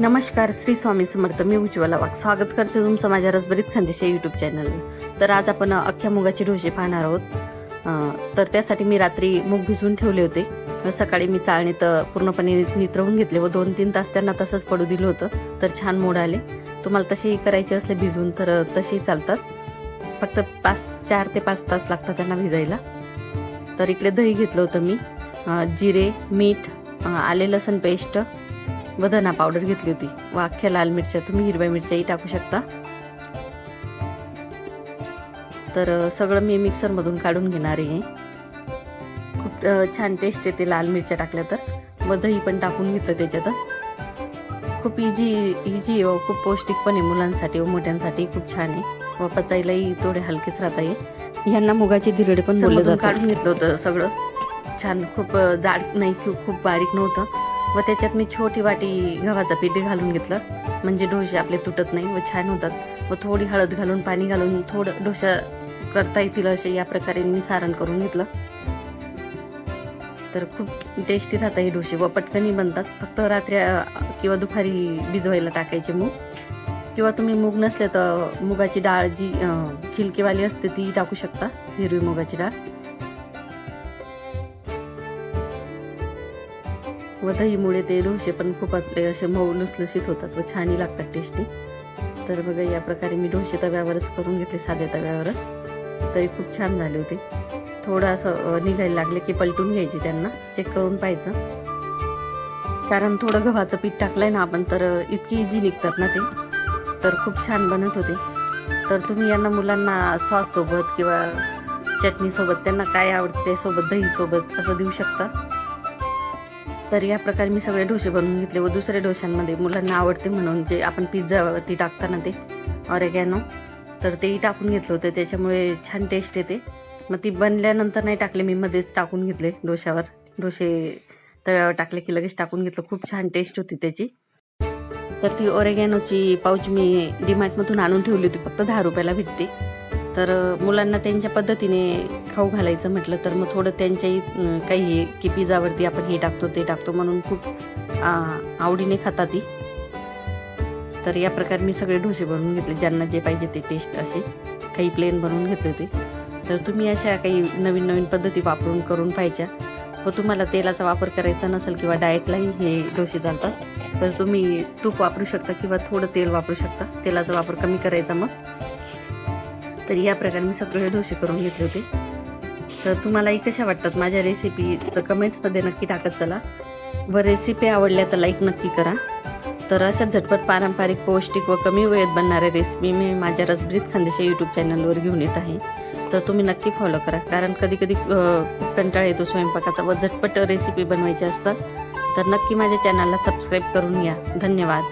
नमस्कार श्री स्वामी समर्थ. मी उज्ज्वला वाघ. स्वागत करते तुमचं माझ्या रसभरीत खानदेशी युट्यूब चॅनलवर तर आज आपण अख्ख्या मुगाचे ढोसे पाहणार आहोत. तर त्यासाठी मी रात्री मूग भिजवून ठेवले होते. सकाळी मी चाळणीत पूर्णपणे नितरवून घेतले व दोन तीन तास त्यांना तसंच पडू दिलं होतं. तर छान मोड आले. तुम्हाला तसेही करायचे असले भिजवून तर तसेही चालतात. फक्त पाच चार ते पाच तास लागतात त्यांना भिजायला. तर इकडे दही घेतलं होतं मी. जिरे मीठ आले लसण पेस्ट व धना पावडर घेतली होती. व अख्ख्या लाल मिरच्या तुम्ही हिरव्या मिरच्याही टाकू शकता. तर सगळं मी मिक्सरमधून काढून घेणार आहे. खूप छान टेस्ट येते लाल मिरच्या टाकल्या तर. व दही पण टाकून घेतलं त्याच्यातच. खूप इझी इझी व खूप पौष्टिक पण आहे मुलांसाठी व मोठ्यांसाठी खूप छान आहे. व पचायलाही थोडे हलकेच राहता आहे यांना मुगाचे धिरडे पण काढून घेतलं होतं सगळं. छान खूप जाड नाही खूप बारीक नव्हतं. व त्याच्यात मी छोटी वाटी गव्हाचं पीठ घालून घेतलं. म्हणजे डोसे आपले तुटत नाही व छान होतात. व थोडी हळद घालून पाणी घालून थोडं डोसा करता येतील असे या प्रकारे मी सारण करून घेतलं. तर खूप टेस्टी राहतात हे डोसे व पटकनही बनतात. फक्त रात्री किंवा दुपारी भिजवायला टाकायचे मूग. किंवा तुम्ही मूग नसले तर मुगाची डाळ जी छिलकेवाली असते ती टाकू शकता हिरवी मुगाची डाळ. व दहीमुळे ते डोसे पण खूप आपले असे मऊ लुसलुसीत होतात व छानही लागतात टेस्टी तर बघा या प्रकारे मी डोसे तव्यावरच करून घेतले साध्या तव्यावरच तरी खूप छान झाले होते. थोडं असं निघायला लागले की पलटून घ्यायचे त्यांना. चेक करून पाहायचं. कारण थोडं गव्हाचं पीठ टाकलंय ना आपण तर इतकी इझी निघतात ना ते. तर खूप छान बनत होते. तर तुम्ही यांना मुलांना सॉस सोबत किंवा चटणीसोबत त्यांना काय आवडते सोबत दही सोबत असं देऊ शकता? तर या प्रकारे मी सगळे डोसे बनवून घेतले व दुसऱ्या डोशांमध्ये मुलांना आवडते म्हणून जे आपण पिझ्झावरती टाकताना ते ऑरेगॅनो तर तेही टाकून घेतलं होतं. त्याच्यामुळे छान टेस्ट येते. मग ती बनल्यानंतर नाही टाकले मी मध्येच टाकून घेतले डोशावर डोसे तव्यावर टाकले की लगेच टाकून घेतलं. खूप छान टेस्ट होती त्याची. तर ती ओरेगॅनोची पाऊच मी डीमार्टमधून आणून ठेवली होती. फक्त दहा रुपयाला भेटते तर मुलांना त्यांच्या पद्धतीने खाऊ घालायचं म्हटलं तर मग थोडं त्यांच्याही काही हे की पिझ्झावरती आपण हे टाकतो ते टाकतो म्हणून खूप आवडीने खातात ती. तर या प्रकारे मी सगळे डोसे बनवून घेतले. ज्यांना जे पाहिजे ते टेस्ट असे. काही प्लेन बनवून घेतले होते. तर तुम्ही अशा काही नवीन नवीन पद्धती वापरून करून पाहायच्या. व तुम्हाला तेलाचा वापर करायचा नसेल किंवा डाएटलाही हे डोसे चालतात. तर तुम्ही तूप वापरू शकता किंवा थोडं तेल वापरू शकता. तेलाचा वापर कमी करायचा मग. तर या प्रकारे मी सगळे डोसे करून घेतले होते. तर तुम्हालाही कशा वाटतात? माझ्या रेसिपी तर कमेंट्समध्ये नक्की टाकत चला. व रेसिपी आवडल्या तर लाईक नक्की करा. तर अशा झटपट पारंपरिक पौष्टिक व कमी वेळेत बनणाऱ्या रेसिपी मी माझ्या रसभरीत खानदेशा यूट्यूब चॅनलवर घेऊन येत आहे. तर तुम्ही नक्की फॉलो करा. कारण कधी कधी खूप कंटाळा येतो स्वयंपाकाचा व झटपट रेसिपी बनवायच्या असतात. तर नक्की माझ्या चॅनलला सबस्क्राईब करून घ्या. धन्यवाद.